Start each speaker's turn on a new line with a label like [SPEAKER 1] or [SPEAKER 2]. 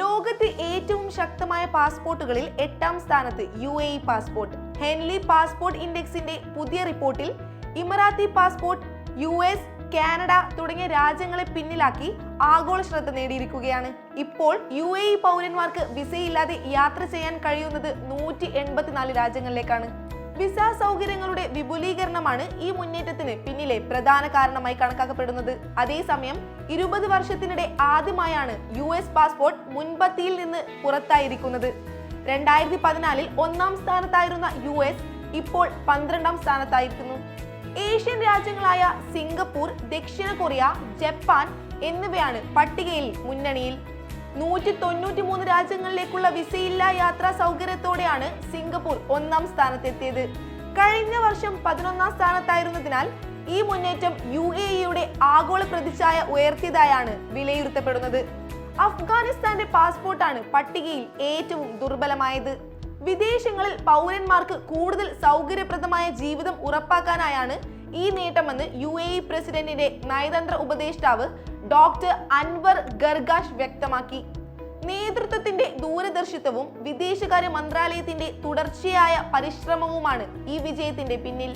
[SPEAKER 1] ലോകത്ത് ഏറ്റവും ശക്തമായ പാസ്പോർട്ടുകളിൽ എട്ടാം സ്ഥാനത്ത് U A E passport. Henley passport ഇൻഡെക്സിന്റെ പുതിയ റിപ്പോർട്ടിൽ ഇമറാത്തി പാസ്പോർട്ട് യു എസ് കാനഡ തുടങ്ങിയ രാജ്യങ്ങളെ പിന്നിലാക്കി ആഗോള ശ്രദ്ധ നേടിയിരിക്കുകയാണ്. ഇപ്പോൾ യു എ ഇ പൗരന്മാർക്ക് വിസയില്ലാതെ യാത്ര ചെയ്യാൻ കഴിയുന്നത് നൂറ്റി എൺപത്തിനാല് രാജ്യങ്ങളിലേക്കാണ്. വിസ സൗകര്യങ്ങളുടെ വിപുലീകരണമാണ് ഈ മുന്നേറ്റത്തിന് പിന്നിലെ പ്രധാന കാരണമായി കണക്കാക്കപ്പെടുന്നത്. അതേസമയം ഇരുപത് വർഷത്തിനിടെ ആദ്യമായാണ് യു എസ് പാസ്പോർട്ട് മുൻപത്തിയിൽ നിന്ന് പുറത്തായിരിക്കുന്നത്. രണ്ടായിരത്തി പതിനാലിൽ ഒന്നാം സ്ഥാനത്തായിരുന്ന യു എസ് ഇപ്പോൾ പന്ത്രണ്ടാം സ്ഥാനത്തായിരിക്കുന്നു. ഏഷ്യൻ രാജ്യങ്ങളായ സിംഗപ്പൂർ ദക്ഷിണ കൊറിയ ജപ്പാൻ എന്നിവയാണ് പട്ടികയിൽ മുന്നണിയിൽ. നൂറ്റി തൊണ്ണൂറ്റി മൂന്ന് രാജ്യങ്ങളിലേക്കുള്ള വിസയില്ലാ യാത്രാ സൗകര്യത്തോടെയാണ് സിംഗപ്പൂർ ഒന്നാം സ്ഥാനത്തെത്തിയത്. കഴിഞ്ഞ വർഷം പതിനൊന്നാം സ്ഥാനത്തായിരുന്നതിനാൽ ഈ മുന്നേറ്റം യു എ ഇയുടെ ആഗോള പ്രതിച്ഛായ ഉയർത്തിയതായാണ് വിലയിരുത്തപ്പെടുന്നത്. അഫ്ഗാനിസ്ഥാന്റെ പാസ്പോർട്ടാണ് പട്ടികയിൽ ഏറ്റവും ദുർബലമായത്. വിദേശങ്ങളിൽ പൗരന്മാർക്ക് കൂടുതൽ സൗകര്യപ്രദമായ ജീവിതം ഉറപ്പാക്കാനായാണ് ഈ നേട്ടമെന്ന് യു എ ഇ പ്രസിഡന്റിന്റെ നയതന്ത്ര ഉപദേഷ്ടാവ് ഡോക്ടർ അൻവർ ഗർഗാഷ് വ്യക്തമാക്കി. നേതൃത്വത്തിന്റെ ദൂരദർശിത്വവും വിദേശകാര്യ മന്ത്രാലയത്തിന്റെ തുടർച്ചയായ പരിശ്രമവുമാണ് ഈ വിജയത്തിന്റെ പിന്നിൽ.